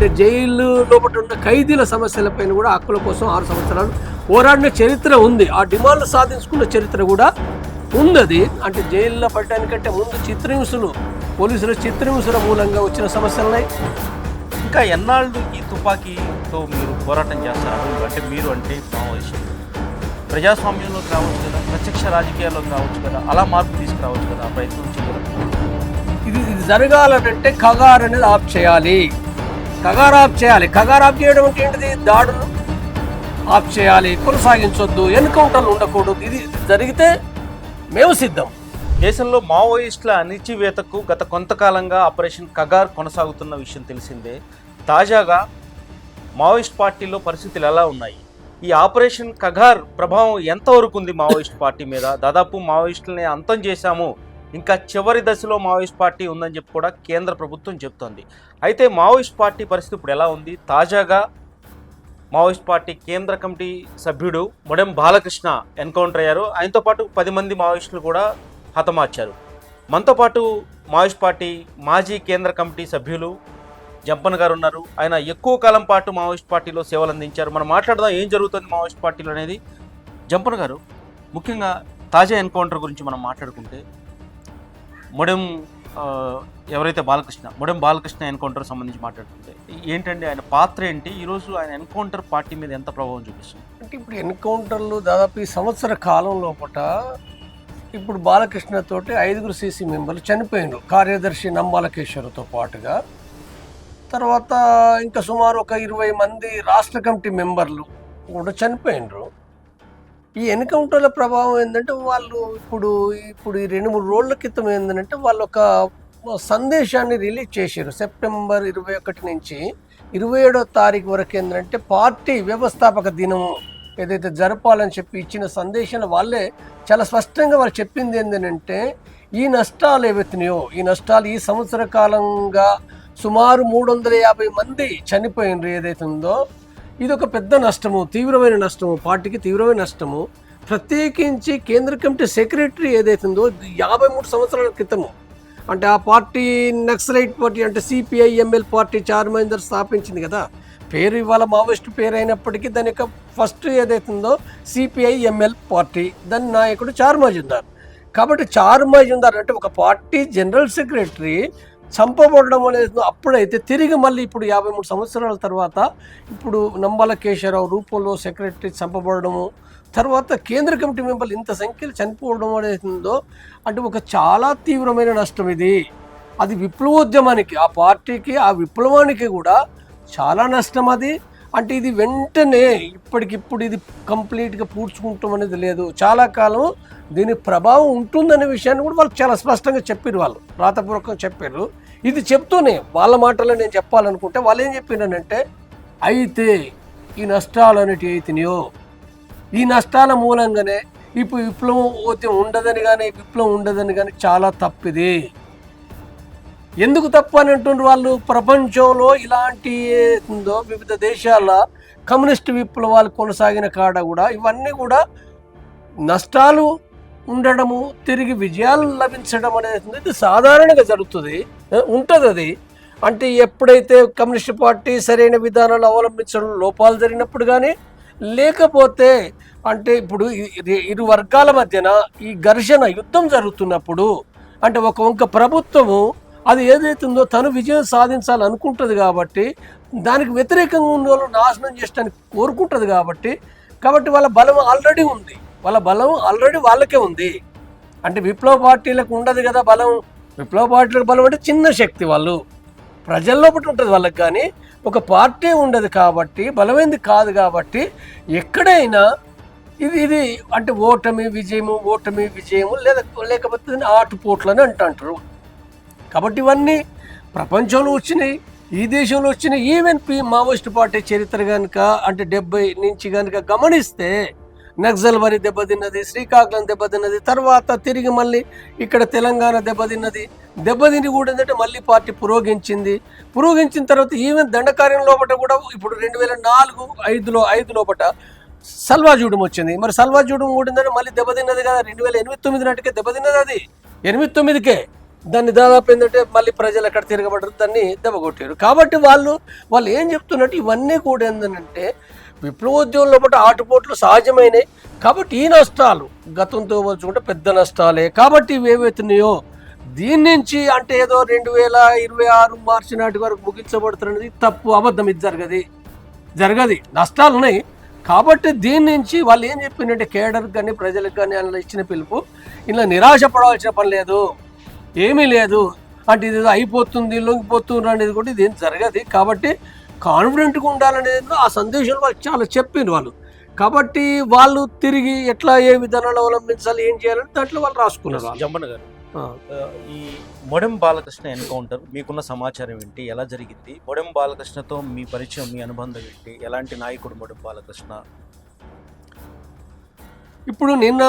అంటే జైలు లోపల ఉన్న ఖైదీల సమస్యలపైన కూడా హక్కుల కోసం ఆరు సంవత్సరాలు పోరాడిన చరిత్ర ఉంది. ఆ డిమాండ్లు సాధించుకున్న చరిత్ర కూడా ఉంది అది అంటే జైల్లో పడటానికంటే ముందు చిత్రహింసలు పోలీసుల చిత్రహింసల మూలంగా వచ్చిన సమస్యలున్నాయి. ఇంకా ఎన్నాళ్ళు ఈ తుపాకీతో మీరు పోరాటం చేస్తారు? అంటే మీరు అంటే మావోయిస్టులు ప్రజాస్వామ్యంలోకి రావచ్చు కదా ప్రత్యక్ష రాజకీయాల్లోకి రావచ్చు కదా అలా మార్పు తీసుకురావచ్చు కదా ప్రయత్నం చేయగలరు ఇది ఇది జరగాలంటే కగార్ అనేది ఆఫ్ చేయాలి. కగార్ ఆఫ్ చేయాలి. కగార్ ఆఫ్ చేయడం అంటే ఏంటిది? దాడులు ఆఫ్ చేయాలి. కొనసాగించొద్దు. ఎన్కౌంటర్లు ఉండకూడదు. ఇది ఇది జరిగితే మేము సిద్ధం. దేశంలో మావోయిస్టుల అణిచివేతకు గత కొంతకాలంగా ఆపరేషన్ కగార్ కొనసాగుతున్న విషయం తెలిసిందే. తాజాగా మావోయిస్ట్ పార్టీలో పరిస్థితులు ఎలా ఉన్నాయి? ఈ ఆపరేషన్ కగార్ ప్రభావం ఎంతవరకు ఉంది మావోయిస్ట్ పార్టీ మీద? దాదాపు మావోయిస్టులని అంతం చేశాము. ఇంకా చివరి దశలో మావోయిస్ట్ పార్టీ ఉందని చెప్పి కూడా కేంద్ర ప్రభుత్వం చెప్తోంది. అయితే మావోయిస్ట్ పార్టీ పరిస్థితి ఇప్పుడు ఎలా ఉంది? తాజాగా మావోయిస్ట్ పార్టీ కేంద్ర కమిటీ సభ్యుడు మొడెం బాలకృష్ణ ఎన్కౌంటర్ అయ్యారు. ఆయనతో పాటు పది మంది మావోయిస్టులు కూడా హతమార్చారు. మనతో పాటు మావోయిస్ట్ పార్టీ మాజీ కేంద్ర కమిటీ సభ్యులు జంపన్ గారు ఉన్నారు. ఆయన ఎక్కువ కాలం పాటు మావోయిస్ట్ పార్టీలో సేవలు అందించారు. మనం మాట్లాడదాం ఏం జరుగుతుంది మావోయిస్ట్ పార్టీలో అనేది? జంపన్ గారు ముఖ్యంగా తాజా ఎన్కౌంటర్ గురించి మనం మాట్లాడుకుంటే మొడెం ఎవరైతే బాలకృష్ణ మొడెం బాలకృష్ణ ఎన్కౌంటర్ సంబంధించి మాట్లాడుతుంటే ఏంటండి ఆయన పాత్ర ఏంటి? ఈరోజు ఆయన ఎన్కౌంటర్ పార్టీ మీద ఎంత ప్రభావం చూపిస్తుంది? అంటే ఇప్పుడు ఎన్కౌంటర్లు దాదాపు ఈ సంవత్సర కాలం లోపట ఇప్పుడు బాలకృష్ణతోటి ఐదుగురు సీసీ మెంబర్లు చనిపోయినారు. కార్యదర్శి నమ్మాలకేశ్వరతో పాటుగా. తర్వాత ఇంకా సుమారు ఒక ఇరవై మంది రాష్ట్ర కమిటీ మెంబర్లు కూడా చనిపోయినరు. ఈ ఎన్కౌంటర్ల ప్రభావం ఏంటంటే వాళ్ళు ఇప్పుడు ఇప్పుడు ఈ రెండు మూడు రోజుల క్రితం ఏంటంటే వాళ్ళు ఒక సందేశాన్ని రిలీజ్ చేశారు. సెప్టెంబర్ ఇరవై ఒకటి నుంచి ఇరవై ఏడో తారీఖు వరకు ఏంటంటే పార్టీ వ్యవస్థాపక దినం ఏదైతే జరపాలని చెప్పి ఇచ్చిన సందేశాలు వాళ్ళే చాలా స్పష్టంగా వాళ్ళు చెప్పింది ఏంటంటే ఈ నష్టాలు ఏవైతున్నాయో ఈ నష్టాలు ఈ సంవత్సర కాలంగా సుమారు మూడు వందల యాభై మంది చనిపోయినరు ఏదైతే ఉందో ఇది ఒక పెద్ద నష్టము తీవ్రమైన నష్టము పార్టీకి తీవ్రమైన నష్టము. ప్రత్యేకించి కేంద్ర కమిటీ సెక్రటరీ ఏదైతే ఉందో యాభై మూడు సంవత్సరాల క్రితము. అంటే ఆ పార్టీ నక్సలైట్ పార్టీ అంటే సిపిఐ ఎంఎల్ పార్టీ చార్మేందర్ స్థాపించింది కదా. పేరు ఇవాళ మావోయిస్ట్ పేరు అయినప్పటికీ దాని యొక్క ఫస్ట్ ఏదైతే ఉందో సిపిఐ ఎంఎల్ పార్టీ. దాని నాయకుడు చార్మజుందార్. కాబట్టి చార్మజుందార్ అంటే ఒక పార్టీ జనరల్ సెక్రటరీ చంపబడడం అనేది అప్పుడైతే తిరిగి మళ్ళీ ఇప్పుడు యాభై మూడు సంవత్సరాల తర్వాత ఇప్పుడు నంబాల కేశవరావు రూపంలో సెక్రటరీ చంపబడము తర్వాత కేంద్ర కమిటీ మెంబర్లు ఇంత సంఖ్యలో చనిపోవడం అనేది ఉందో అంటే ఒక చాలా తీవ్రమైన నష్టం ఇది. అది విప్లవోద్యమానికి ఆ పార్టీకి ఆ విప్లవానికి కూడా చాలా నష్టం అది. అంటే ఇది వెంటనే ఇప్పటికిప్పుడు ఇది కంప్లీట్గా పూడ్చుకుంటాం అనేది లేదు. చాలా కాలం దీని ప్రభావం ఉంటుందనే విషయాన్ని కూడా వాళ్ళు చాలా స్పష్టంగా చెప్పారు వాళ్ళు. రాతపూర్వకంగా చెప్పారు ఇది చెప్తూనే వాళ్ళ మాటలో నేను చెప్పాలనుకుంటే వాళ్ళు ఏం చెప్పినానంటే అయితే ఈ నష్టాలు అనేటివి అయితేనేయో? ఈ నష్టాల మూలంగానే ఇప్పుడు విప్లవం ఉండదని కానీ విప్లవం ఉండదని కానీ చాలా తప్పిది. ఎందుకు తప్పు అని అంటుండ్రు వాళ్ళు? ప్రపంచంలో ఇలాంటి ఉందో వివిధ దేశాల కమ్యూనిస్ట్ విప్లవాలు కొనసాగిన కాడ కూడా ఇవన్నీ కూడా నష్టాలు ఉండడము తిరిగి విజయాలు లభించడం అనేది ఇది సాధారణంగా జరుగుతుంది. ఉంటుంది అది. అంటే ఎప్పుడైతే కమ్యూనిస్ట్ పార్టీ సరైన విధానాలు అవలంబించడం లోపాలు జరిగినప్పుడు కానీ లేకపోతే అంటే ఇప్పుడు ఇరు వర్గాల మధ్యన ఈ ఘర్షణ యుద్ధం జరుగుతున్నప్పుడు అంటే ఒక వంక ప్రభుత్వము అది ఏదైతుందో తను విజయం సాధించాలనుకుంటుంది కాబట్టి దానికి వ్యతిరేకంగా ఉన్న వాళ్ళు నాశనం చేయడానికి కోరుకుంటుంది కాబట్టి కాబట్టి వాళ్ళ బలం ఆల్రెడీ ఉంది. వాళ్ళ బలం ఆల్రెడీ వాళ్ళకే ఉంది. అంటే విప్లవ పార్టీలకు ఉండదు కదా బలం. విప్లవ పార్టీలకు బలం అంటే చిన్న శక్తి వాళ్ళు. ప్రజల్లో ఒకటి ఉంటుంది వాళ్ళకి కానీ ఒక పార్టీ ఉండదు కాబట్టి బలమైంది కాదు కాబట్టి ఎక్కడైనా ఇది ఇది అంటే ఓటమి విజయము ఓటమి విజయము లేదా లేకపోతే ఆటుపోట్లు అని అంటుంటారు కాబట్టి ఇవన్నీ ప్రపంచంలో వచ్చినాయి ఈ దేశంలో వచ్చినాయి. ఈవెన్ పి మావోయిస్ట్ పార్టీ చరిత్ర కనుక అంటే డెబ్బై నుంచి కనుక గమనిస్తే నక్సల్ వరి దెబ్బతిన్నది శ్రీకాకుళం దెబ్బతిన్నది తర్వాత తిరిగి మళ్ళీ ఇక్కడ తెలంగాణ దెబ్బతిన్నది. దెబ్బతిని కూడా ఏంటంటే మళ్ళీ పార్టీ పురోగించింది పురోగించిన తర్వాత ఈవెన్ దండకార్యం లోపల కూడా ఇప్పుడు రెండు వేల నాలుగు ఐదులో ఐదు లోపల సల్వాజూడం వచ్చింది. మరి సల్వాజూడం కూడా ఏంటంటే మళ్ళీ దెబ్బతిన్నది కదా రెండు వేల ఎనిమిది తొమ్మిది నాటికే దెబ్బతిన్నది అది. ఎనిమిది తొమ్మిదికే. దాన్ని దాదాపు ఏంటంటే మళ్ళీ ప్రజలు ఎక్కడ తిరగబడరు దాన్ని దెబ్బకొట్టారు కాబట్టి వాళ్ళు వాళ్ళు ఏం చెప్తున్నట్టు ఇవన్నీ కూడా ఏంటంటే విప్లవోద్యమంలో పాటు ఆటుపోట్లు సహజమైనవి కాబట్టి ఈ నష్టాలు గతంతో పోల్చుకుంటే పెద్ద నష్టాలే. కాబట్టి ఇవి ఏవైతున్నాయో దీని నుంచి అంటే ఏదో రెండు వేల ఇరవై ఆరు మార్చి నాటి వరకు ముగించబడుతున్నది తప్పు అబద్ధం ఇది జరగది. జరగది. నష్టాలు ఉన్నాయి. కాబట్టి దీని నుంచి వాళ్ళు ఏం చెప్పిందంటే కేడర్కి కానీ ప్రజలకు కానీ అలా ఇచ్చిన పిలుపు ఇలా నిరాశ పడవలసిన పని లేదు. ఏమీ లేదు. అంటే ఇది అయిపోతుంది లొంగిపోతుంది అనేది కూడా ఇది ఏం జరగదు. కాబట్టి కాన్ఫిడెంట్గా ఉండాలనేది ఆ సందేశాలు వాళ్ళు చాలా చెప్పిండ్రు వాళ్ళు. కాబట్టి వాళ్ళు తిరిగి ఎట్లా ఏ విధానాలు అవలంబించాలి ఏం చేయాలని దాంట్లో వాళ్ళు రాసుకున్నారు. జంబన్న గారు ఈ మొడెం బాలకృష్ణ ఎన్కౌంటర్ మీకున్న సమాచారం ఏంటి? ఎలా జరిగింది? మొడెం బాలకృష్ణతో మీ పరిచయం మీ అనుబంధం ఏంటి? ఎలాంటి నాయకుడు మొడెం బాలకృష్ణ? ఇప్పుడు నిన్న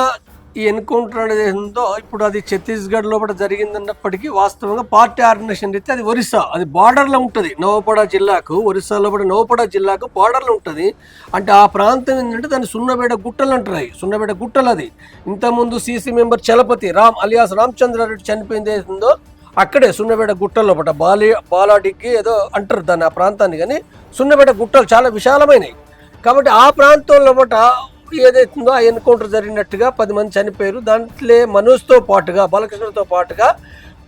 ఈ ఎన్కౌంటర్ అనేది ఉందో ఇప్పుడు అది ఛత్తీస్గఢ్ లోపల జరిగిందన్నప్పటికీ వాస్తవంగా పార్టీ ఆర్గనైజేషన్ అయితే అది ఒరిస్సా అది బార్డర్లో ఉంటుంది. నవపడ జిల్లాకు ఒరిస్సాలో కూడా నవపడ జిల్లాకు బార్డర్లో ఉంటుంది. అంటే ఆ ప్రాంతం ఏంటంటే దాన్ని సున్నబేడ గుట్టలు అంటున్నాయి. సున్నబేడ గుట్టలు అది. ఇంతకుముందు CC member Chalapathi Ram alias Ramachandra Reddy చనిపోయింది ఏదో అక్కడే సున్నబేడ గుట్టల్లో పట బాలి బాలాడికి ఏదో అంటారు దాన్ని ఆ ప్రాంతాన్ని. కానీ సున్నబేడ గుట్టలు చాలా విశాలమైనవి. కాబట్టి ఆ ప్రాంతంలో పట ఏదైతుందో ఆ ఎన్కౌంటర్ జరిగినట్టుగా పది మంది చనిపోయారు. దాంట్లో మనోజ్తో పాటుగా బాలకృష్ణతో పాటుగా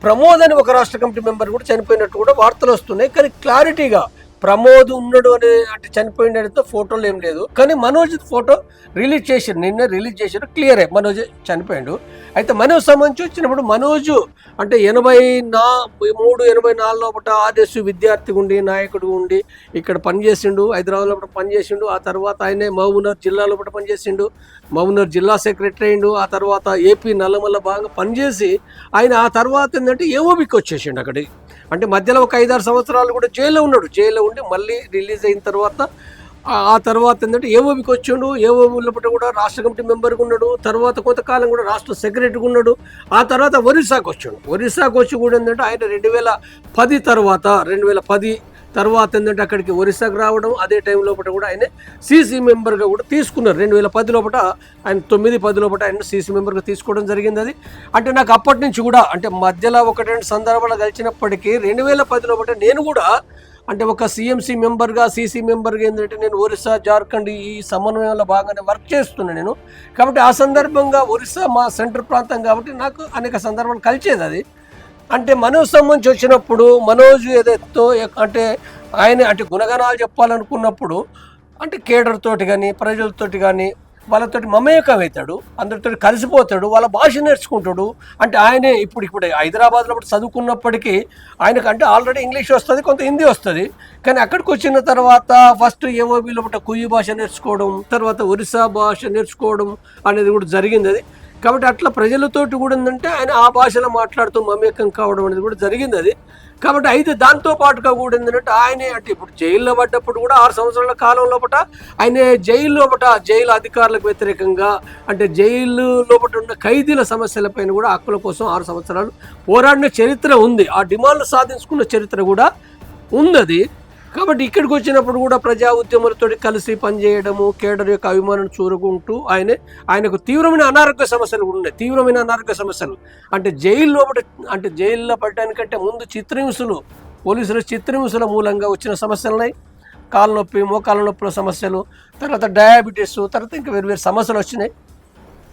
ప్రమోద్ అని ఒక రాష్ట్ర కమిటీ మెంబర్ కూడా చనిపోయినట్టు కూడా వార్తలు వస్తున్నాయి. కానీ క్లారిటీగా ప్రమోద్ ఉన్నాడు అనే అంటే చనిపోయినతో ఫోటోలు ఏం లేదు. కానీ మనోజ్ ఫోటో రిలీజ్ చేసిండు నిన్న రిలీజ్ చేశారు. క్లియర్ మనోజ్ చనిపోయాడు. అయితే మనోజ్ సంబంధించి వచ్చినప్పుడు మనోజ్ అంటే ఎనభై నా మూడు ఎనభై నాలుగు లోపల ఆర్ఎస్ విద్యార్థి ఉండి నాయకుడు ఉండి ఇక్కడ పనిచేసిండు. హైదరాబాద్ లోపల పనిచేసిండు. ఆ తర్వాత ఆయనే మహబూబ్నగర్ జిల్లా లోపల పనిచేసిండు. మహబూబ్నగర్ జిల్లా సెక్రటరీ అయిండు. ఆ తర్వాత ఏపీ నల్లమల్ల బాగా పనిచేసి ఆయన ఆ తర్వాత ఏంటంటే ఏఓబికి వచ్చేసిండు అక్కడికి. అంటే మధ్యలో ఒక ఐదారు సంవత్సరాలు కూడా జైల్లో ఉన్నాడు. జైల్లో ఉండి మళ్ళీ రిలీజ్ అయిన తర్వాత ఆ- తర్వాత ఏంటంటే ఏఓబికి వచ్చిండు. ఏఓబి లోపల కూడా రాష్ట్ర కమిటీ మెంబర్గా ఉన్నాడు. తర్వాత కొంతకాలం కూడా రాష్ట్ర సెక్రటరీగా ఉన్నాడు. ఆ తర్వాత ఒరిస్సాకు వచ్చాడు. ఒరిస్సాకు వచ్చి కూడా ఏంటంటే ఆయన రెండు వేల పది తర్వాత రెండు వేల పది తర్వాత ఏంటంటే అక్కడికి ఒరిస్సాకు రావడం అదే టైం లోపల కూడా ఆయన సీసీ మెంబర్గా కూడా తీసుకున్నారు. రెండు వేల పది లోపల ఆయన తొమ్మిది పది లోపల ఆయన సీసీ మెంబర్గా తీసుకోవడం జరిగింది అది. అంటే నాకు అప్పటి నుంచి కూడా అంటే మధ్యలో ఒకటి రెండు సందర్భాలు కలిసినప్పటికీ రెండు వేల పది లోపల నేను కూడా అంటే ఒక సీఎంసీ మెంబర్గా సీసీ మెంబర్గా ఏంటంటే నేను ఒరిస్సా జార్ఖండ్ ఈ సమన్వయంలో బాగానే వర్క్ చేస్తున్నాను నేను. కాబట్టి ఆ సందర్భంగా ఒరిస్సా మా సెంటర్ ప్రాంతం కాబట్టి నాకు అనేక సందర్భాలు కలిసేది అది. అంటే మనోజ్ సంబంధించి వచ్చినప్పుడు మనోజ్ ఏదైతే అంటే ఆయన అంటే గుణగణాలు చెప్పాలనుకున్నప్పుడు అంటే కేడర్తోటి కానీ ప్రజలతోటి కానీ వాళ్ళతో మమేకం అవుతాడు అందరితో కలిసిపోతాడు వాళ్ళ భాష నేర్చుకుంటాడు. అంటే ఆయనే ఇప్పుడు ఇప్పుడు హైదరాబాద్లో ఇప్పుడు చదువుకున్నప్పటికీ ఆయనకంటే ఆల్రెడీ ఇంగ్లీష్ వస్తుంది కొంత హిందీ వస్తుంది. కానీ అక్కడికి వచ్చిన తర్వాత ఫస్ట్ ఏఓబీలో పుట్ట కుయ్యి భాష నేర్చుకోవడం తర్వాత ఒరిస్సా భాష నేర్చుకోవడం అనేది కూడా జరిగింది. అది కాబట్టి అట్లా ప్రజలతోటి కూడా ఏంటంటే ఆయన ఆ భాషలో మాట్లాడుతూ మమేకం కావడం అనేది కూడా జరిగింది అది. కాబట్టి అయితే దాంతో పాటుగా కూడా ఏంటంటే ఆయనే అంటే ఇప్పుడు జైల్లో పడ్డప్పుడు కూడా ఆరు సంవత్సరాల కాలం లోపల ఆయన జైలు లోపల జైలు అధికారులకు వ్యతిరేకంగా అంటే జైలు లోపల ఉన్న ఖైదీల సమస్యలపైన కూడా హక్కుల కోసం ఆరు సంవత్సరాలు పోరాడిన చరిత్ర ఉంది. ఆ డిమాండ్లు సాధించుకున్న చరిత్ర కూడా ఉంది అది. కాబట్టి ఇక్కడికి వచ్చినప్పుడు కూడా ప్రజా ఉద్యమాలతో కలిసి పనిచేయడము కేడర్ యొక్క అభిమానం చూరుకుంటూ ఆయన ఆయనకు తీవ్రమైన అనారోగ్య సమస్యలు కూడా ఉన్నాయి. తీవ్రమైన అనారోగ్య సమస్యలు. అంటే జైల్లో అంటే జైల్లో పడడానికంటే ముందు చిత్రహింసలు పోలీసులు చిత్రహింసల మూలంగా వచ్చిన సమస్యలు ఉన్నాయి. కాళ్ళ నొప్పి మోకాళ్ళ నొప్పుల సమస్యలు తర్వాత డయాబెటీస్ తర్వాత ఇంకా వేరు వేరు సమస్యలు వచ్చినాయి.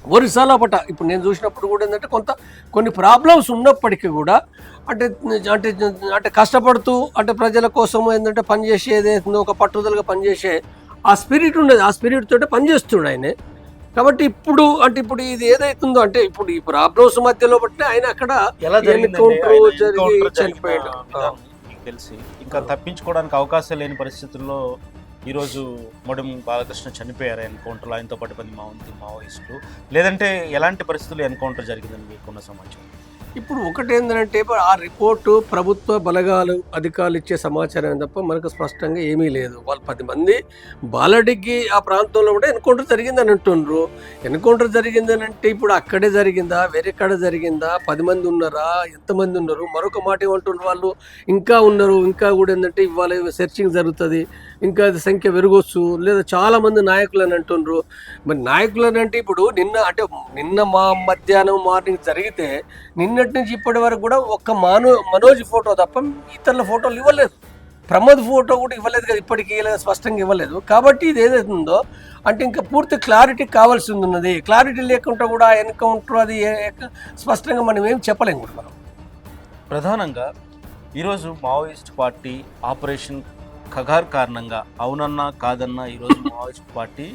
ఒరిస్సాలో పట ఇప్పుడు నేను చూసినప్పుడు కూడా ఏంటంటే కొంత కొన్ని ప్రాబ్లమ్స్ ఉన్నప్పటికీ కూడా అంటే అంటే అంటే కష్టపడుతూ అంటే ప్రజల కోసం ఏంటంటే పనిచేసే ఏదైతుందో ఒక పట్టుదలగా పనిచేసే ఆ స్పిరిట్ ఉండేది. ఆ స్పిరిట్ తోటి పనిచేస్తుండే ఆయన. కాబట్టి ఇప్పుడు అంటే ఇప్పుడు ఇది ఏదైతుందో అంటే ఇప్పుడు ఈ ప్రాబ్లమ్స్ మధ్యలో బట్టి ఆయన అక్కడ? ఎన్కౌంటర్ జరిగి చనిపోయాడు. తెలిసి ఇంకా తప్పించుకోవడానికి అవకాశం లేని పరిస్థితుల్లో ఈరోజు మొడం బాలకృష్ణ చనిపోయారు ఎన్కౌంటర్లో. ఆయనతో పాటు పది మావంతి మావోయిస్టులు. లేదంటే ఎలాంటి పరిస్థితుల్లో ఎన్కౌంటర్ జరిగిందని మీకున్న సమాచారం? ఇప్పుడు ఒకటి ఏంటంటే ఆ రిపోర్టు ప్రభుత్వ బలగాలు అధికారులు ఇచ్చే సమాచారం తప్ప మనకు స్పష్టంగా ఏమీ లేదు. వాళ్ళు పది మంది బాలడికి ఆ ప్రాంతంలో కూడా ఎన్కౌంటర్ జరిగిందని అంటుండ్రు ఎన్కౌంటర్ జరిగిందని అంటే ఇప్పుడు అక్కడే జరిగిందా? వేరే జరిగిందా? పది మంది ఉన్నారా? ఎంతమంది ఉన్నారు? మరొక మాట ఏమంటున్నారు వాళ్ళు? ఇంకా ఉన్నారు ఇంకా కూడా ఏంటంటే ఇవాళ సెర్చింగ్ జరుగుతుంది. ఇంకా అది సంఖ్య పెరగవచ్చు లేదా చాలా మంది నాయకులు అని అంటుండ్రు. మరి నాయకులు అని అంటే ఇప్పుడు నిన్న అంటే నిన్న మా మధ్యాహ్నం మార్నింగ్ జరిగితే నిన్నటి నుంచి ఇప్పటి వరకు కూడా ఒక్క మానో మనోజ్ ఫోటో తప్ప ఇతరుల ఫోటోలు ఇవ్వలేదు. ప్రమోద్ ఫోటో కూడా ఇవ్వలేదు కదా ఇప్పటికీ లేదా స్పష్టంగా ఇవ్వలేదు. కాబట్టి ఇది ఏదైతుందో ఉందో అంటే ఇంకా పూర్తి క్లారిటీ కావాల్సి ఉన్నది క్లారిటీ లేకుండా కూడా ఎన్కౌంటర్ అది స్పష్టంగా మనం ఏం చెప్పలేము కూడా మనం. ప్రధానంగా ఈరోజు మావోయిస్ట్ పార్టీ ఆపరేషన్ ఖగార్ కారణంగా అవునన్నా కాదన్నా ఈరోజు మావోయిస్ట్ పార్టీ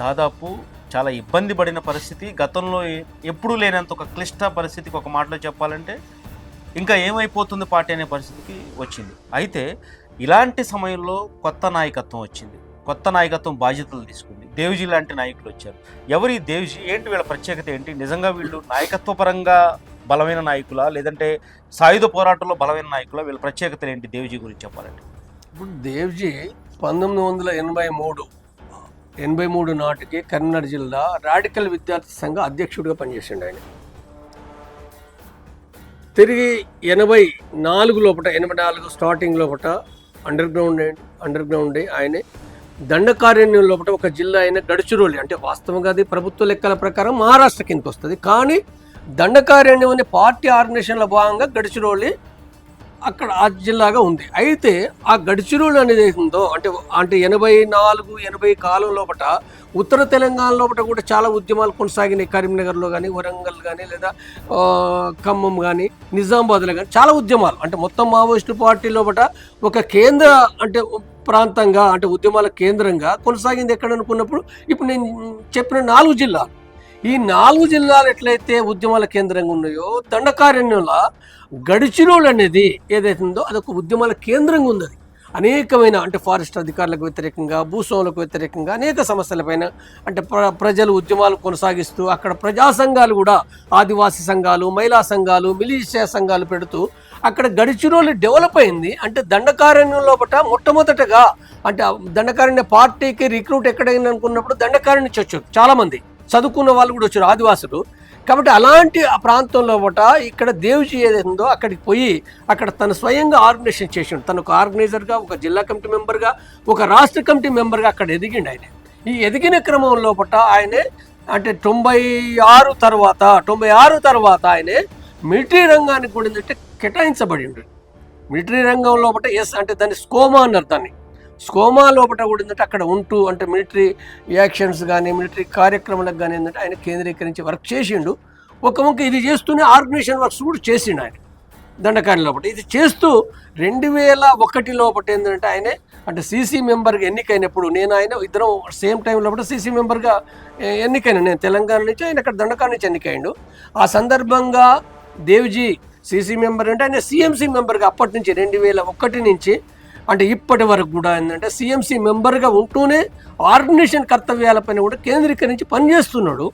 దాదాపు చాలా ఇబ్బంది పడిన పరిస్థితి. గతంలో ఎప్పుడూ లేనంత ఒక క్లిష్ట పరిస్థితికి ఒక మాటలో చెప్పాలంటే ఇంకా ఏమైపోతుంది పార్టీ అనే పరిస్థితికి వచ్చింది. అయితే ఇలాంటి సమయంలో కొత్త నాయకత్వం వచ్చింది. కొత్త నాయకత్వం బాధ్యతలు తీసుకుంది. దేవ్జీ లాంటి నాయకులు వచ్చారు. ఎవరి దేవ్జీ ఏంటి వీళ్ళ ప్రత్యేకత ఏంటి? నిజంగా వీళ్ళు నాయకత్వ పరంగా బలమైన నాయకులా? లేదంటే సాయుధ పోరాటంలో బలమైన నాయకులా? వీళ్ళ ప్రత్యేకతలు ఏంటి దేవ్జీ గురించి చెప్పాలంటే? ఇప్పుడు దేవ్జీ పంతొమ్మిది వందల ఎనభై మూడు ఎనభై మూడు నాటికి కరీంనగర్ జిల్లా రాడికల్ విద్యార్థి సంఘ అధ్యక్షుడిగా పనిచేసిండు ఆయన. తిరిగి ఎనభై నాలుగు లోపల ఎనభై నాలుగు స్టార్టింగ్ లోపల అండర్ గ్రౌండ్ అండర్ గ్రౌండ్ ఆయనే దండకారణ్యం లోపల ఒక జిల్లా అయిన గడుచురోలి అంటే వాస్తవంగా అది ప్రభుత్వ లెక్కల ప్రకారం మహారాష్ట్ర కిందకి వస్తుంది. కానీ దండకారణ్యం అనే పార్టీ ఆర్గనైజేషన్లో భాగంగా గడిచిరోలి అక్కడ ఆ జిల్లాగా ఉంది. అయితే ఆ గడిచిరోలు అనేది ఉందో అంటే అంటే ఎనభై నాలుగు ఎనభై కాలం లోపల ఉత్తర తెలంగాణ లోపల కూడా చాలా ఉద్యమాలు కొనసాగినాయి. కరీంనగర్లో కానీ వరంగల్ కానీ లేదా ఖమ్మం కానీ నిజామాబాద్లో కానీ చాలా ఉద్యమాలు. అంటే మొత్తం మావోయిస్టు పార్టీ లోపల ఒక కేంద్ర అంటే ప్రాంతంగా అంటే ఉద్యమాల కేంద్రంగా కొనసాగింది ఎక్కడ అనుకున్నప్పుడు ఇప్పుడు నేను చెప్పిన నాలుగు జిల్లాలు. ఈ నాలుగు జిల్లాలు ఎట్లయితే ఉద్యమాల కేంద్రంగా ఉన్నాయో దండకారణ్యంలో గడిచిరోలు అనేది ఏదైతుందో ఉందో అదొక ఉద్యమాల కేంద్రంగా ఉంది అనేకమైన అంటే ఫారెస్ట్ అధికారులకు వ్యతిరేకంగా భూస్వాములకు వ్యతిరేకంగా అనేక సమస్యలపైన అంటే ప్ర ప్రజలు ఉద్యమాలు కొనసాగిస్తూ అక్కడ ప్రజా సంఘాలు కూడా ఆదివాసీ సంఘాలు మహిళా సంఘాలు మిలిషియా సంఘాలు పెడుతూ అక్కడ గడిచిరోలు డెవలప్ అయింది. అంటే దండకారణ్యం లోపల మొట్టమొదటగా అంటే దండకారణ్య పార్టీకి రిక్రూట్ ఎక్కడైంది అనుకున్నప్పుడు దండకారణ్యం చచ్చు చాలామంది. చదువుకున్న వాళ్ళు కూడా వచ్చారు ఆదివాసులు. కాబట్టి అలాంటి ఆ ప్రాంతంలో ఒకట ఇక్కడ దేవ్జీ ఏదైందో ఉందో అక్కడికి పోయి అక్కడ తను స్వయంగా ఆర్గనైజేషన్ చేసిండు. తను ఒక ఆర్గనైజర్గా ఒక జిల్లా కమిటీ మెంబర్గా ఒక రాష్ట్ర కమిటీ మెంబర్గా అక్కడ ఎదిగిండు ఆయన. ఈ ఎదిగిన క్రమంలో లోపల ఆయనే అంటే తొంభై ఆరు తర్వాత తొంభై ఆరు తర్వాత ఆయనే మిలిటరీ రంగానికి కూడా ఏంటంటే కేటాయించబడిండు. మిలిటరీ రంగంలో లోపల ఎస్ అంటే దాన్ని స్కోమా అన్నారు దాన్ని. స్కోమా లోపల కూడా ఏంటంటే అక్కడ ఉంటూ అంటే మిలిటరీ యాక్షన్స్ కానీ మిలిటరీ కార్యక్రమాలకు కానీ ఏంటంటే ఆయన కేంద్రీకరించి వర్క్ చేసిండు. ఒక ముక్క ఇది చేస్తూనే ఆర్గనైజేషన్ వర్క్స్ కూడా చేసిండు ఆయన దండకారి లోపల ఇది చేస్తూ రెండు వేల ఒకటి లోపల ఏంటంటే ఆయనే అంటే సీసీ మెంబర్గా ఎన్నికైనప్పుడు నేను ఆయన ఇద్దరం సేమ్ టైం లోపల సీసీ మెంబర్గా ఎన్నికైనా నేను తెలంగాణ నుంచి ఆయన అక్కడ దండకారి నుంచి ఎన్నికైండు. ఆ సందర్భంగా దేవ్జీ సీసీ మెంబర్ అంటే ఆయన సీఎంసీ మెంబర్గా అప్పటి నుంచి రెండు వేల ఒకటి నుంచి అంటే ఇప్పటి వరకు కూడా ఏంటంటే సిఎంసి మెంబర్గా ఉంటూనే ఆర్గనైజేషన్ కర్తవ్యాలపైన కూడా కేంద్రీకరించి పనిచేస్తున్నాడు.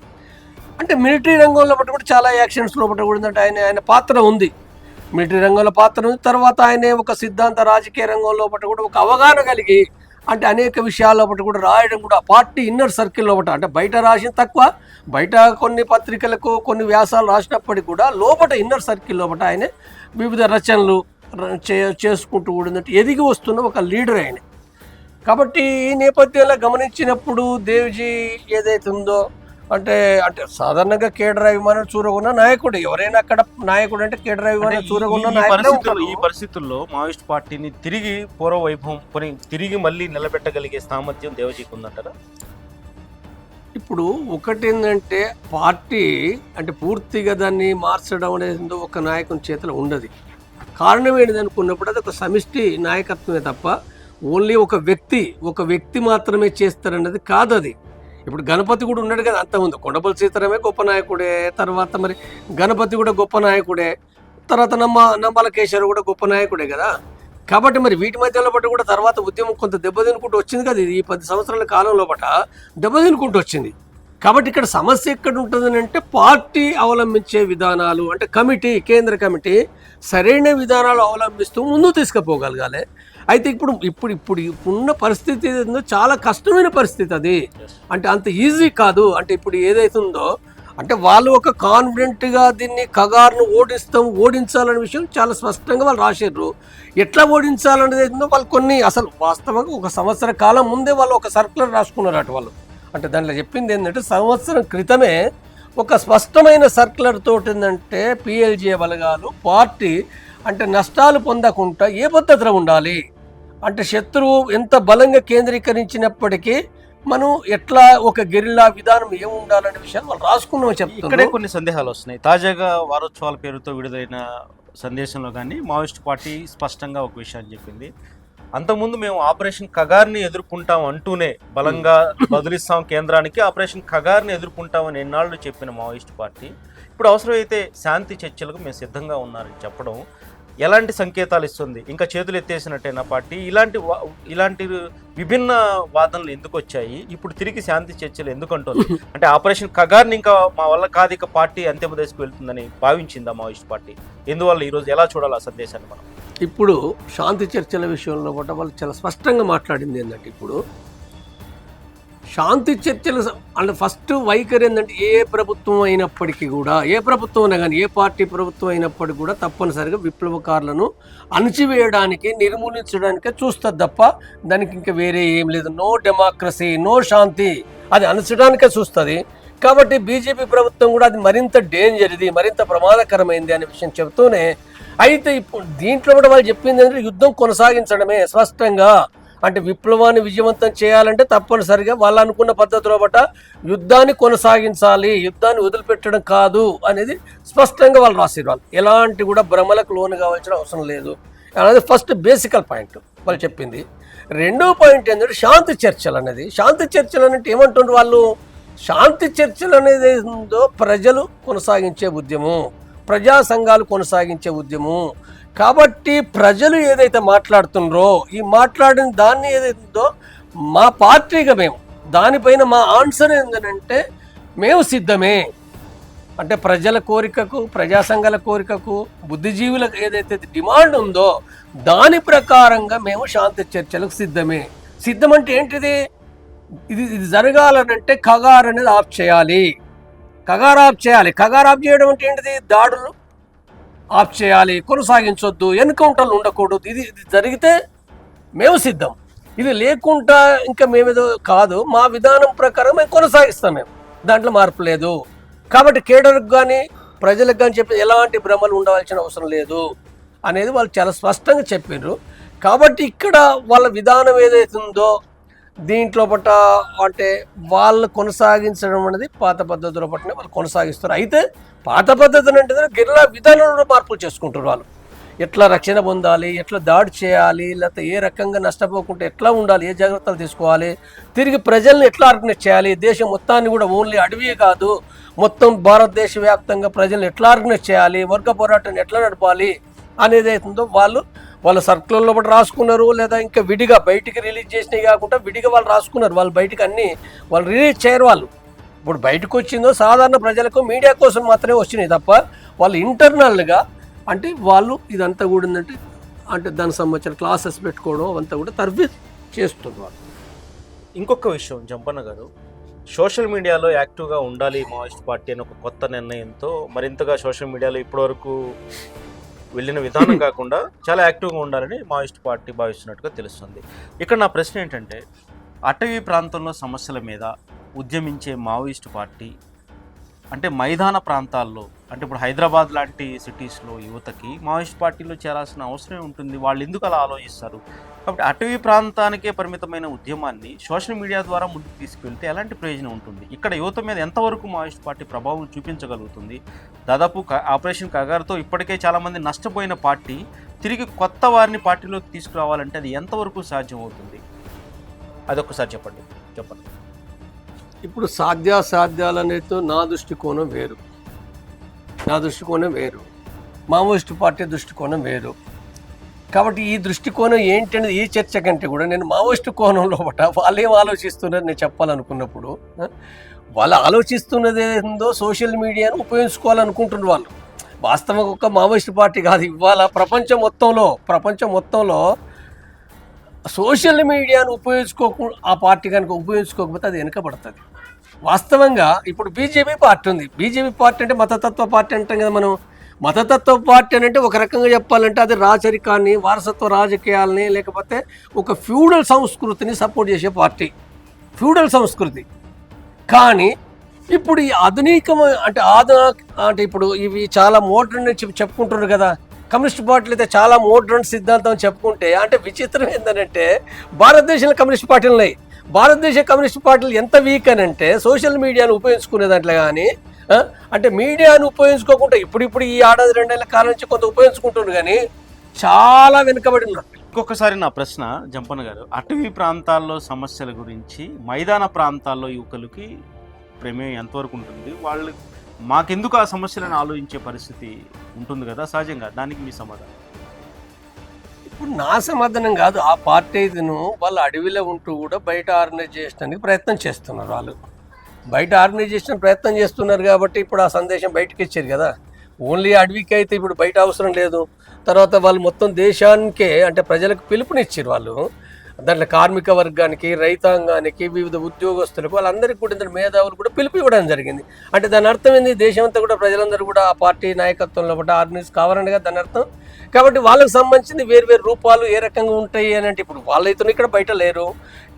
అంటే మిలిటరీ రంగంలో బట్టి కూడా చాలా యాక్షన్స్ లోపల కూడా ఏంటంటే ఆయన ఆయన పాత్ర ఉంది. మిలిటరీ రంగంలో పాత్ర ఉంది. తర్వాత ఆయన ఒక సిద్ధాంత రాజకీయ రంగంలో బట్టి కూడా ఒక అవగాహన కలిగి అంటే అనేక విషయాల్లో లోపల కూడా రాయడం కూడా పార్టీ ఇన్నర్ సర్కిల్లో ఒకటి అంటే బయట రాసిన తక్కువ బయట కొన్ని పత్రికలకు కొన్ని వ్యాసాలు రాసినప్పటికీ కూడా లోపల ఇన్నర్ సర్కిల్లో ఒకటి ఆయన వివిధ రచనలు చేసుకుంటూ కూడా ఏంటంటే ఎదిగి వస్తున్న ఒక లీడర్ ఆయన. కాబట్టి ఈ నేపథ్యంలో గమనించినప్పుడు దేవ్జీ ఏదైతే ఉందో అంటే అంటే సాధారణంగా కేడర్ అభిమానులు చూరగొన్న నాయకుడు ఎవరైనా అక్కడ నాయకుడు అంటే కేడర్ అభిమానులు చూరగొన్న ఈ నాయకుడే పరిస్థితుల్లో ఈ ఉంటారు. పరిస్థితుల్లో మావోయిస్ట్ పార్టీని తిరిగి పూర్వ వైభవం తిరిగి మళ్ళీ నిలబెట్టగలిగే సామర్థ్యం దేవజీకి ఉందంటారా ఇప్పుడు ఒకటి ఏంటంటే పార్టీ అంటే పూర్తిగా దాన్ని మార్చడం అనేది ఒక నాయకుని చేతిలో ఉండదు. కారణం ఏంటిదనుకున్నప్పుడు అది ఒక సమిష్టి నాయకత్వమే తప్ప ఓన్లీ ఒక వ్యక్తి ఒక వ్యక్తి మాత్రమే చేస్తారన్నది కాదు అది ఇప్పుడు గణపతి కూడా ఉన్నాడు కదా అంత ఉంది కొండపల్లి సీతారామే గొప్ప నాయకుడే తర్వాత మరి గణపతి కూడా గొప్ప నాయకుడే తర్వాత నమ్మ నమ్మలకేశవర్ కూడా గొప్ప నాయకుడే కదా. కాబట్టి మరి వీటి మధ్యలో బట్టి కూడా తర్వాత ఉద్యమం కొంత దెబ్బతినుకుంటూ వచ్చింది కదా ఇది ఈ పది సంవత్సరాల కాలంలో బట దెబ్బతినుకుంటూ వచ్చింది. కాబట్టి ఇక్కడ సమస్య ఎక్కడ ఉంటుంది అంటే పార్టీ అవలంబించే విధానాలు అంటే కమిటీ కేంద్ర కమిటీ సరైన విధానాలు అవలంబిస్తూ ముందు తీసుకుపోగలగాలి. అయితే ఇప్పుడు ఇప్పుడు ఇప్పుడు ఉన్న పరిస్థితి ఏదో చాలా కష్టమైన పరిస్థితి అది. అంటే అంత ఈజీ కాదు. అంటే ఇప్పుడు ఏదైతే ఉందో అంటే వాళ్ళు ఒక కాన్ఫిడెంట్గా దీన్ని కగారును ఓడిస్తాం ఓడించాలనే విషయం చాలా స్పష్టంగా వాళ్ళు రాశారు ఎట్లా ఓడించాలనేది ఏందో వాళ్ళు కొన్ని అసలు వాస్తవంగా ఒక సంవత్సర కాలం ముందే వాళ్ళు ఒక సర్కులర్ రాసుకున్నారు అటు వాళ్ళు. అంటే దాంట్లో చెప్పింది ఏంటంటే సంవత్సరం క్రితమే ఒక స్పష్టమైన సర్కులర్ తోటి ఏంటంటే పిఎల్జే బలగాలు పార్టీ అంటే నష్టాలు పొందకుండా ఏ పద్ధతిలో ఉండాలి? అంటే శత్రువు ఎంత బలంగా కేంద్రీకరించినప్పటికీ మనం ఎట్లా ఒక గెరిల్లా విధానం ఏమి ఉండాలనే విషయాన్ని వాళ్ళు రాసుకున్నామని ఇక్కడే చెప్తున్నారు. కొన్ని సందేహాలు వస్తున్నాయి. తాజాగా వారోత్సవాల పేరుతో విడుదలైన సందేశంలో కానీ మావోయిస్ట్ పార్టీ స్పష్టంగా ఒక విషయాన్ని చెప్పింది. అంతకుముందు మేము ఆపరేషన్ కగార్ని ఎదుర్కొంటాం అంటూనే బలంగా బదులిస్తాం కేంద్రానికి ఆపరేషన్ కగార్ని ఎదుర్కొంటామని ఎన్నాళ్ళు చెప్పిన మావోయిస్ట్ పార్టీ. ఇప్పుడు అవసరమైతే శాంతి చర్చలకు మేము సిద్ధంగా ఉన్నారని చెప్పడం ఎలాంటి సంకేతాలు ఇస్తుంది? ఇంకా చేతులు ఎత్తేసినట్టేనా పార్టీ? ఇలాంటి వా- ఇలాంటి విభిన్న వాదనలు ఎందుకు వచ్చాయి? ఇప్పుడు తిరిగి శాంతి చర్చలు ఎందుకు అంటుంది? అంటే ఆపరేషన్ కగార్ని ఇంకా మా వల్ల కాదు ఇక పార్టీ అంతిమ దశకు వెళ్తుందని భావించిందా మావోయిస్ట్ పార్టీ? ఎందువల్ల ఈరోజు ఎలా చూడాలి ఆ సందేశాన్ని మనం? ఇప్పుడు శాంతి చర్చల విషయంలో కూడా వాళ్ళు చాలా స్పష్టంగా మాట్లాడింది ఏంటంటే ఇప్పుడు శాంతి చర్చలు అంటే ఫస్ట్ వైఖరి ఏంటంటే ఏ ప్రభుత్వం అయినప్పటికీ కూడా ఏ ప్రభుత్వం అయినా కానీ ఏ పార్టీ ప్రభుత్వం అయినప్పటికీ కూడా తప్పనిసరిగా విప్లవకారులను అణచివేయడానికి నిర్మూలించడానికే చూస్తుంది తప్ప దానికి ఇంకా వేరే ఏం లేదు. నో డెమోక్రసీ నో శాంతి. అది అణచడానికే చూస్తుంది. కాబట్టి బీజేపీ ప్రభుత్వం కూడా అది మరింత డేంజర్ ఇది మరింత ప్రమాదకరమైంది అనే విషయం చెబుతూనే అయితే ఇప్పుడు దీంట్లో కూడా వాళ్ళు చెప్పింది ఏంటంటే యుద్ధం కొనసాగించడమే స్పష్టంగా. అంటే విప్లవాన్ని విజయవంతం చేయాలంటే తప్పనిసరిగా వాళ్ళు అనుకున్న పద్ధతిలో బట్ట యుద్ధాన్ని కొనసాగించాలి యుద్ధాన్ని వదిలిపెట్టడం కాదు అనేది స్పష్టంగా వాళ్ళు రాసారు వాళ్ళు. ఎలాంటి కూడా భ్రమలకు లోను కావాల్సిన అవసరం లేదు. అనేది ఫస్ట్ బేసికల్ పాయింట్ వాళ్ళు చెప్పింది. రెండో పాయింట్ ఏంటంటే శాంతి చర్చలు అనేది. శాంతి చర్చలు అంటే ఏమంటుండ్రు వాళ్ళు? శాంతి చర్చలు అనేది ఏందో ప్రజలు కొనసాగించే ఉద్యమం. ప్రజా సంఘాలు కొనసాగించే ఉద్యమం. కాబట్టి ప్రజలు ఏదైతే మాట్లాడుతున్నారో ఈ మాట్లాడిన దాన్ని ఏదైతుందో మా పార్టీగా మేము దానిపైన మా ఆన్సర్ ఏంటంటే మేము సిద్ధమే. అంటే ప్రజల కోరికకు ప్రజా సంఘాల కోరికకు బుద్ధిజీవులకు ఏదైతే డిమాండ్ ఉందో దాని ప్రకారంగా మేము శాంతి చర్చలకు సిద్ధమే. సిద్ధం అంటే ఏంటిది? ఇది ఇది జరగాలనంటే కగార్ అనేది ఆఫ్ చేయాలి. కగార్ ఆఫ్ చేయాలి. కగార్ ఆఫ్ చేయడం అంటే ఏంటిది? దాడులు ఆఫ్ చేయాలి కొనసాగించొద్దు ఎన్కౌంటర్లు ఉండకూడదు. ఇది ఇది జరిగితే మేము సిద్ధం. ఇది లేకుండా ఇంకా మేమేదో కాదు. మా విధానం ప్రకారం మేము కొనసాగిస్తాం మేము. దాంట్లో మార్పు లేదు. కాబట్టి కేడర్కి కానీ ప్రజలకు కానీ చెప్పి ఎలాంటి భ్రమలు ఉండవలసిన అవసరం లేదు అనేది వాళ్ళు చాలా స్పష్టంగా చెప్పారు కాబట్టి ఇక్కడ వాళ్ళ విధానం ఏదైతుందో ఉందో దీంట్లో పట్ట అంటే వాళ్ళు కొనసాగించడం అనేది పాత పద్ధతిలో పట్ల వాళ్ళు కొనసాగిస్తారు. అయితే పాత పద్ధతిని అంటే గిరిలా విధానంలో మార్పులు చేసుకుంటారు వాళ్ళు. ఎట్లా రక్షణ పొందాలి ఎట్లా దాడి చేయాలి లేకపోతే ఏ రకంగా నష్టపోకుండా ఎట్లా ఉండాలి ఏ జాగ్రత్తలు తీసుకోవాలి తిరిగి ప్రజల్ని ఎట్లా ఆర్గనైజ్ చేయాలి దేశం మొత్తాన్ని కూడా ఓన్లీ అడవి కాదు మొత్తం భారతదేశ వ్యాప్తంగా ప్రజల్ని ఎట్లా ఆర్గనైజ్ చేయాలి వర్గ పోరాటాన్ని ఎట్లా నడపాలి అనేది అవుతుందో వాళ్ళు వాళ్ళ సర్కులర్లో కూడా రాసుకున్నారు లేదా ఇంకా విడిగా బయటికి రిలీజ్ చేసినవి కాకుండా విడిగా వాళ్ళు రాసుకున్నారు. వాళ్ళు బయటకు అన్ని వాళ్ళు రిలీజ్ చేయరు వాళ్ళు. ఇప్పుడు బయటకు వచ్చిందో సాధారణ ప్రజలకు మీడియా కోసం మాత్రమే వచ్చినాయి తప్ప వాళ్ళు ఇంటర్నల్గా అంటే వాళ్ళు ఇదంతా కూడా ఏంటంటే అంటే దానికి సంబంధించిన క్లాసెస్ పెట్టుకోవడం అవంతా కూడా తర్ఫీ చేస్తున్నారు వాళ్ళు. ఇంకొక విషయం జంపన్న గారు. సోషల్ మీడియాలో యాక్టివ్గా ఉండాలి మావోయిస్ట్ పార్టీ అని ఒక కొత్త నిర్ణయంతో మరింతగా సోషల్ మీడియాలో ఇప్పటివరకు వెళ్ళిన విధానం కాకుండా చాలా యాక్టివ్గా ఉండాలని మావోయిస్ట్ పార్టీ భావిస్తున్నట్టుగా తెలుస్తుంది. ఇక్కడ నా ప్రశ్న ఏంటంటే అటవీ ప్రాంతంలో సమస్యల మీద ఉద్యమించే మావోయిస్ట్ పార్టీ అంటే మైదాన ప్రాంతాల్లో అంటే ఇప్పుడు హైదరాబాద్ లాంటి సిటీస్లో యువతకి మావోయిస్ట్ పార్టీలో చేరాల్సిన అవసరం ఉంటుంది. వాళ్ళు ఎందుకు అలా ఆలోచిస్తారు? కాబట్టి అటవీ ప్రాంతానికే పరిమితమైన ఉద్యమాన్ని సోషల్ మీడియా ద్వారా ముందుకు తీసుకెళ్తే ఎలాంటి ప్రయోజనం ఉంటుంది? ఇక్కడ యువత మీద ఎంతవరకు మావోయిస్ట్ పార్టీ ప్రభావం చూపించగలుగుతుంది? దాదాపు క- ఆపరేషన్ కగారుతో ఇప్పటికే చాలామంది నష్టపోయిన పార్టీ తిరిగి కొత్త వారిని పార్టీలోకి తీసుకురావాలంటే అది ఎంతవరకు సాధ్యం అవుతుంది? అదొకసారి చెప్పండి. చెప్పండి. ఇప్పుడు సాధ్యాసాధ్యాలు అనేది నా దృష్టికోణం వేరు. నా దృష్టికోణం వేరు. మావోయిస్ట్ పార్టీ దృష్టికోణం వేరు. కాబట్టి ఈ దృష్టికోణం ఏంటి అనేది ఈ చర్చ కంటే కూడా నేను మావోయిస్ట్ కోణంలో పట వాళ్ళు ఏం ఆలోచిస్తున్నారు నేను చెప్పాలనుకున్నప్పుడు వాళ్ళు ఆలోచిస్తున్నది ఏందో సోషల్ మీడియాను ఉపయోగించుకోవాలనుకుంటున్నారు వాళ్ళు. వాస్తవంగా ఒక మావోయిస్ట్ పార్టీ కాదు ఇవాళ ప్రపంచం మొత్తంలో ప్రపంచం మొత్తంలో సోషల్ మీడియాను ఉపయోగించుకోకుండా ఆ పార్టీ కనుక ఉపయోగించుకోకపోతే అది వెనుకబడుతుంది. వాస్తవంగా ఇప్పుడు బీజేపీ పార్టీ ఉంది. బీజేపీ పార్టీ అంటే మతతత్వ పార్టీ అంటాం కదా మనం. మతతత్వ పార్టీ అని అంటే ఒక రకంగా చెప్పాలంటే అది రాచరికాన్ని వారసత్వ రాజకీయాలని లేకపోతే ఒక ఫ్యూడల్ సంస్కృతిని సపోర్ట్ చేసే పార్టీ. ఫ్యూడల్ సంస్కృతి. కానీ ఇప్పుడు ఈ ఆధునికం అంటే ఆధున అంటే ఇప్పుడు ఇవి చాలా మోడ్రన్ చెప్పుకుంటున్నారు కదా. కమ్యూనిస్ట్ పార్టీలు అయితే చాలా మోడ్రన్ సిద్ధాంతం చెప్పుకుంటే అంటే విచిత్రం ఏంటంటే భారతదేశంలో కమ్యూనిస్ట్ పార్టీలు ఉన్నాయి. భారతదేశ కమ్యూనిస్ట్ పార్టీలు ఎంత వీక్ అని అంటే సోషల్ మీడియాను ఉపయోగించుకునే దాంట్లో కానీ అంటే మీడియాను ఉపయోగించుకోకుండా ఇప్పుడిప్పుడు ఈ ఏడాది రెండేళ్ళ కాలం నుంచి కొంత ఉపయోగించుకుంటున్నారు కానీ చాలా వెనుకబడి ఉన్నారు ఇంకొకసారి నా ప్రశ్న జంపన్న గారు. అటవీ ప్రాంతాల్లో సమస్యల గురించి మైదాన ప్రాంతాల్లో యువకులకి ప్రమేయం ఎంతవరకు ఉంటుంది? వాళ్ళు మాకెందుకు ఆ సమస్యలను ఆలోచించే పరిస్థితి ఉంటుంది కదా సహజంగా? దానికి మీ సమాధానం. ఇప్పుడు నా సమాధానం కాదు ఆ పార్టీ ఇదిను వాళ్ళు అడవిలో ఉంటూ కూడా బయట ఆర్గనైజ్ చేయడానికి ప్రయత్నం చేస్తున్నారు వాళ్ళు. బయట ఆర్గనైజ్ ప్రయత్నం చేస్తున్నారు కాబట్టి ఇప్పుడు ఆ సందేశం బయటకు ఇచ్చారు కదా. ఓన్లీ అడవికి అయితే ఇప్పుడు బయట అవసరం లేదు. తర్వాత వాళ్ళు మొత్తం దేశానికే అంటే ప్రజలకు పిలుపునిచ్చారు వాళ్ళు. దాంట్లో కార్మిక వర్గానికి రైతాంగానికి వివిధ ఉద్యోగస్తులకు వాళ్ళందరికీ కూడా ఇంత మేధావులు కూడా పిలుపు ఇవ్వడం జరిగింది. అంటే దాని అర్థం ఏంది? దేశం అంతా కూడా ప్రజలందరూ కూడా ఆ పార్టీ నాయకత్వంలో కూడా ఆర్గనైజ్ కావాలని కదా దాని అర్థం? కాబట్టి వాళ్ళకి సంబంధించింది వేరు వేరు రూపాలు ఏ రకంగా ఉంటాయి అని అంటే ఇప్పుడు వాళ్ళైతే ఇక్కడ బయట లేరు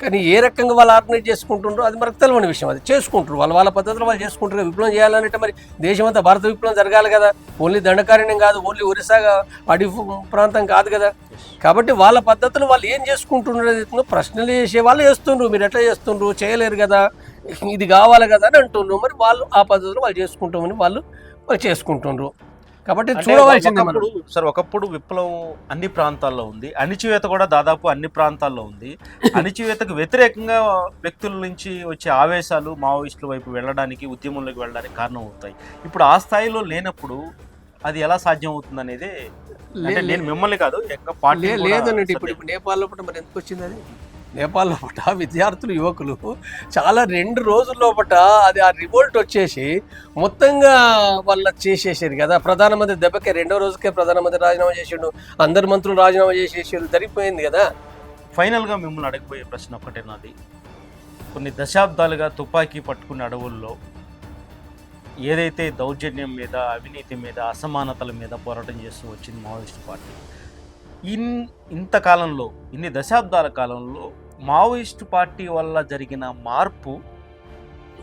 కానీ ఏ రకంగా వాళ్ళు ఆర్గనైజ్ చేసుకుంటుండ్రో అది మనకు తెలియని విషయం అది చేసుకుంటారు. వాళ్ళు వాళ్ళ పద్ధతిలో వాళ్ళు చేసుకుంటారు విప్లవం చేయాలంటే మరి దేశమంతా భారత విప్లవం జరగాలి కదా. ఓన్లీ దండకారణ్యం కాదు ఓన్లీ ఒరిస్సాగా అడవి ప్రాంతం కాదు కదా. కాబట్టి వాళ్ళ పద్ధతులు వాళ్ళు ఏం చేసుకుంటున్నారు ప్రశ్నలు చేసే వాళ్ళు చేస్తుండ్రు మీరు ఎట్లా చేస్తుండ్రు? చేయలేరు కదా. ఇది కావాలి కదా అని అంటుండ్రు. మరి వాళ్ళు ఆ పద్ధతిలో వాళ్ళు చేసుకుంటామని వాళ్ళు వాళ్ళు చేసుకుంటుండ్రు. కాబట్టి చూడవలసింది సార్ ఒకప్పుడు విప్లవం అన్ని ప్రాంతాల్లో ఉంది. అణిచివేత కూడా దాదాపు అన్ని ప్రాంతాల్లో ఉంది. అణిచివేతకు వ్యతిరేకంగా వ్యక్తుల నుంచి వచ్చే ఆవేశాలు మావోయిస్టుల వైపు వెళ్ళడానికి ఉద్యమంలోకి వెళ్ళడానికి కారణం అవుతాయి. ఇప్పుడు ఆ స్థాయిలో లేనప్పుడు అది ఎలా సాధ్యం అవుతుంది అనేది అంటే నేను మిమ్మల్ని కాదు పార్టీ లే- కూడా లేదండి ఇప్పుడు నేపాల్లో మరి ఎందుకు వచ్చింది అది? నేపాల్లో పూట విద్యార్థులు యువకులు చాలా రెండు రోజుల లోపట అది ఆ రివోల్ట్ వచ్చేసి మొత్తంగా వాళ్ళ చేసేసారు కదా. ప్రధానమంత్రి దెబ్బకే రెండో రోజుకే ప్రధానమంత్రి రాజీనామా చేసిండు. అందరు మంత్రులు రాజీనామా చేసేసారు జరిగిపోయింది కదా. ఫైనల్గా మిమ్మల్ని అడగబోయే ప్రశ్న ఒకటే నాది. కొన్ని దశాబ్దాలుగా తుపాకీ పట్టుకున్న అడవుల్లో ఏదైతే దౌర్జన్యం మీద అవినీతి మీద అసమానతల మీద పోరాటం చేస్తూ వచ్చింది మావోయిస్ట్ పార్టీ. ఇన్ ఇంతకాలంలో ఇన్ని దశాబ్దాల కాలంలో మావోయిస్ట్ పార్టీ వల్ల జరిగిన మార్పు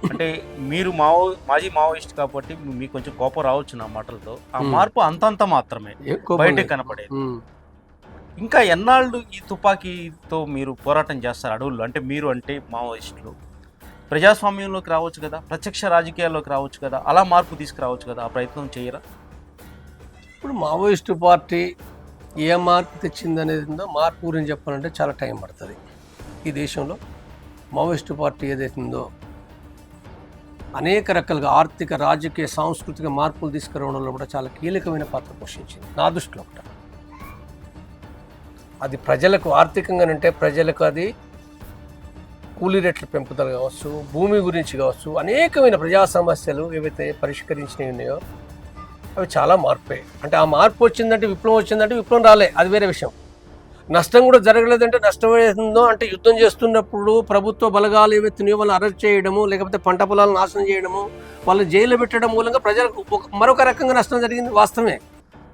అంటే మీరు మావో మాజీ మావోయిస్ట్ కాబట్టి మీకు కొంచెం కోపం రావచ్చు నా మాటలతో ఆ. మార్పు అంతంత మాత్రమే బయటకు లేదు. కనపడేది. ఇంకా ఎన్నాళ్ళు ఈ తుపాకీతో మీరు పోరాటం చేస్తారు అడవుల్లో అంటే మీరు అంటే మావోయిస్టులు ప్రజాస్వామ్యంలోకి రావచ్చు కదా ప్రత్యక్ష రాజకీయాల్లోకి రావచ్చు కదా అలా మార్పు తీసుకురావచ్చు కదా ఆ ప్రయత్నం చేయరా ఇప్పుడు మావోయిస్టు పార్టీ ఏ మార్పు తెచ్చింది అనేది ఉందో మార్పు గురించి చెప్పాలంటే చాలా టైం పడుతుంది. ఈ దేశంలో మావోయిస్టు పార్టీ ఏదైతుందో ఉందో అనేక రకాలుగా ఆర్థిక రాజకీయ సాంస్కృతిక మార్పులు తీసుకురావడంలో కూడా చాలా కీలకమైన పాత్ర పోషించింది. నా దృష్టిలో కూడా. అది ప్రజలకు ఆర్థికంగానంటే ప్రజలకు అది కూలీ రేట్ల పెంపుదల కావచ్చు భూమి గురించి కావచ్చు అనేకమైన ప్రజా సమస్యలు ఏవైతే పరిష్కరించినవి ఉన్నాయో అవి చాలా మార్పే. అంటే ఆ మార్పు వచ్చిందంటే విప్లవం వచ్చిందంటే విప్లవం రాలే. అది వేరే విషయం. నష్టం కూడా జరగలేదంటే నష్టం ఏదో అంటే యుద్ధం చేస్తున్నప్పుడు ప్రభుత్వ బలగాలు ఏవైతున్నాయో వాళ్ళని అరెస్ట్ చేయడము లేకపోతే పంట పొలాలు నాశనం చేయడము వాళ్ళు జైలు పెట్టడం మూలంగా ప్రజలకు ఒక- మరొక రకంగా నష్టం జరిగింది వాస్తవమే.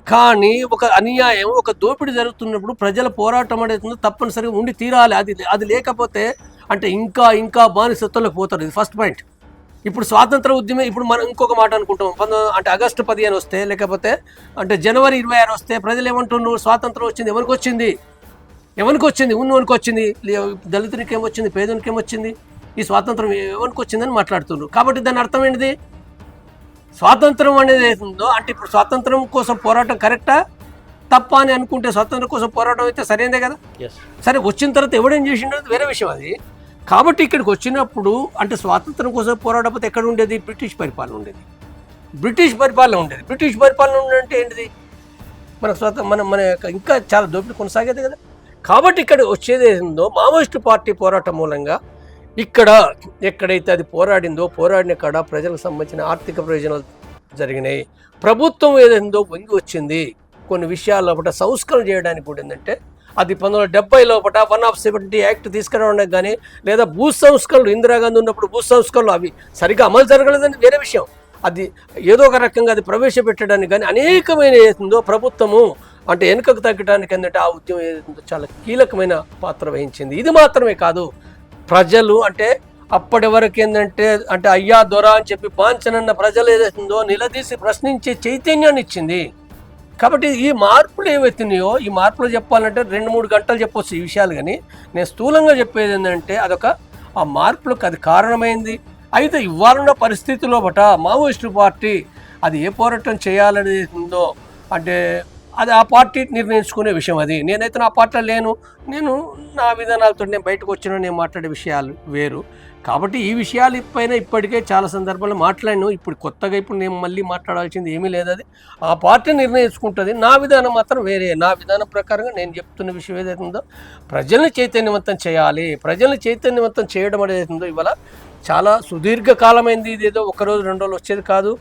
కానీ ఒక అన్యాయం ఒక దోపిడీ జరుగుతున్నప్పుడు ప్రజల పోరాటం అనేది తప్పనిసరిగా ఉండి తీరాలి. అది అది లేకపోతే అంటే ఇంకా ఇంకా బానిసత్వంలోకి పోతారు. ఇది ఫస్ట్ పాయింట్ ఇప్పుడు స్వాతంత్ర ఉద్యమం ఇప్పుడు మనం ఇంకొక మాట అనుకుంటాం. పంతొమ్మిది అంటే ఆగస్టు పదిహేను వస్తే లేకపోతే అంటే జనవరి ఇరవై ఆరు వస్తే ప్రజలు ఏమంటున్నారు? స్వాతంత్రం వచ్చింది. ఎవరికి వచ్చింది? ఎవరికి వచ్చింది? ఉన్నవానికి వచ్చింది. లే- దళితునికి ఏమొచ్చింది పేదనికి ఏమొచ్చింది ఈ స్వాతంత్రం ఎవరికి వచ్చిందని మాట్లాడుతున్నారు. కాబట్టి దాని అర్థం ఏంటిది? స్వాతంత్రం అనేది ఏదో అంటే ఇప్పుడు స్వాతంత్రం కోసం పోరాటం కరెక్టా? తప్ప అని అనుకుంటే స్వాతంత్రం కోసం పోరాటం అయితే సరైనదే కదా? సరే వచ్చిన తర్వాత ఎవడేం చేసిండో? వేరే విషయం అది. కాబట్టి ఇక్కడికి వచ్చినప్పుడు అంటే స్వాతంత్రం కోసం పోరాడకపోతే ఎక్కడ ఉండేది? బ్రిటిష్ పరిపాలన ఉండేది. బ్రిటిష్ పరిపాలన ఉండేది. బ్రిటిష్ పరిపాలన ఉండంటే ఏంటిది? మన స్వాతంత్రం మన మన యొక్క ఇంకా చాలా దోపిడీ కొనసాగేది కదా. కాబట్టి ఇక్కడ వచ్చేది ఏందో మావోయిస్టు పార్టీ పోరాటం మూలంగా ఇక్కడ ఎక్కడైతే అది పోరాడిందో పోరాడిన కాడ ప్రజలకు సంబంధించిన ఆర్థిక ప్రయోజనాలు జరిగినాయి. ప్రభుత్వం ఏదైందో వంగి వచ్చింది. కొన్ని విషయాల్లో ఒకటి సంస్కరణ చేయడానికి కూడా ఏంటంటే అది పంతొమ్మిది వందల డెబ్బై లోపల వన్ ఆఫ్ సెవెంటీ యాక్ట్ తీసుకురావడం కానీ లేదా భూ సంస్కరణలు ఇందిరాగాంధీ ఉన్నప్పుడు భూ సంస్కరణలు అవి సరిగ్గా అమలు జరగలేదని వేరే విషయం. అది ఏదో ఒక రకంగా అది ప్రవేశపెట్టడానికి కానీ అనేకమైన ఏదో ప్రభుత్వము అంటే వెనుకకు తగ్గడానికి ఏంటంటే ఆ ఉద్యమం ఏదైతుందో చాలా కీలకమైన పాత్ర వహించింది. ఇది మాత్రమే కాదు ప్రజలు అంటే అప్పటి వరకు ఏంటంటే అంటే అయ్యా దొర అని చెప్పి పాంచనన్న ప్రజలు ఏదైతుందో నిలదీసి ప్రశ్నించే చైతన్యాన్ని ఇచ్చింది. కాబట్టి ఈ మార్పులు ఏవైతున్నాయో ఈ మార్పులు చెప్పాలంటే రెండు మూడు గంటలు చెప్పొచ్చు ఈ విషయాలు కానీ నేను స్థూలంగా చెప్పేది ఏంటంటే అదొక ఆ మార్పులకు అది కారణమైంది. అయితే ఇవ్వాలన్న పరిస్థితిలో బట మావోయిస్టు పార్టీ అది ఏ పోరాటం చేయాలనేది ఉందో అంటే అది ఆ పార్టీ నిర్ణయించుకునే విషయం అది. నేనైతే నా పార్టీలో లేను. నేను నా విధానాలతో నేను బయటకు వచ్చిన నేను మాట్లాడే విషయాలు వేరు. కాబట్టి ఈ విషయాల పైన ఇప్పటికే చాలా సందర్భాల్లో మాట్లాడాను. ఇప్పుడు కొత్తగా ఇప్పుడు నేను మళ్ళీ మాట్లాడాల్సింది ఏమీ లేదు అది. ఆ పార్టీ నిర్ణయించుకుంటుంది. నా విధానం మాత్రం వేరే. నా విధానం ప్రకారంగా నేను చెప్తున్న విషయం ఏదైతే ఉందో ప్రజల్ని చైతన్యవంతం చేయాలి. ప్రజల్ని చైతన్యవంతం చేయడం అనేది ఉందో ఇవాళ చాలా సుదీర్ఘకాలమైంది. ఇది ఏదో ఒక రోజు రెండు రోజులు వచ్చేది కాదు.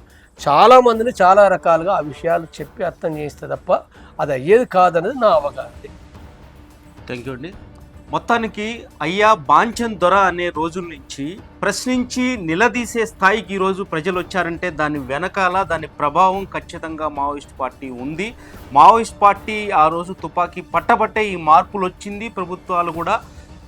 చాలా మందిని చాలా రకాలుగా ఆ విషయాలు చెప్పి అర్థం చేస్తే తప్ప అది అయ్యేది కాదనేది నా అవగాహన. థ్యాంక్ యూ అండి. మొత్తానికి అయ్యా బాంచన్ దొర అనే రోజుల నుంచి ప్రశ్నించి నిలదీసే స్థాయికి ఈరోజు ప్రజలు వచ్చారంటే దాని వెనకాల దాని ప్రభావం ఖచ్చితంగా మావోయిస్ట్ పార్టీ ఉంది. మావోయిస్ట్ పార్టీ ఆ రోజు తుపాకీ పట్టబట్టే ఈ మార్పులు వచ్చింది. ప్రభుత్వాలు కూడా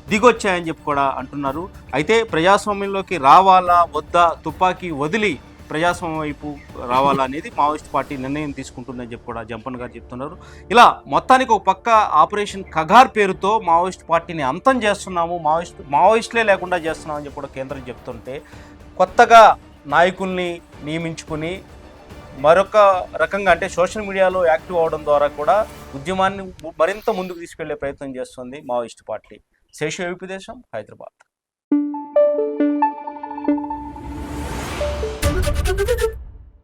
దిగొచ్చాయని చెప్పి కూడా అంటున్నారు. అయితే ప్రజాస్వామ్యంలోకి రావాలా? వద్దా? తుపాకీ వదిలి ప్రజాస్వామ్యం వైపు రావాలనేది మావోయిస్ట్ పార్టీ నిర్ణయం తీసుకుంటుందని చెప్పి కూడా జంపన్ గారు చెప్తున్నారు. ఇలా మొత్తానికి ఒక పక్క ఆపరేషన్ కగార్ పేరుతో మావోయిస్ట్ పార్టీని అంతం చేస్తున్నాము మావోయిస్ట్ మావోయిస్టులే లేకుండా చేస్తున్నామని చెప్పి కూడా కేంద్రం చెప్తుంటే కొత్తగా నాయకుల్ని నియమించుకుని మరొక రకంగా అంటే సోషల్ మీడియాలో యాక్టివ్ అవడం ద్వారా కూడా ఉద్యమాన్ని మరింత ముందుకు తీసుకెళ్ళే ప్రయత్నం చేస్తుంది మావోయిస్ట్ పార్టీ. శేషు ఏపీ దేశం హైదరాబాద్.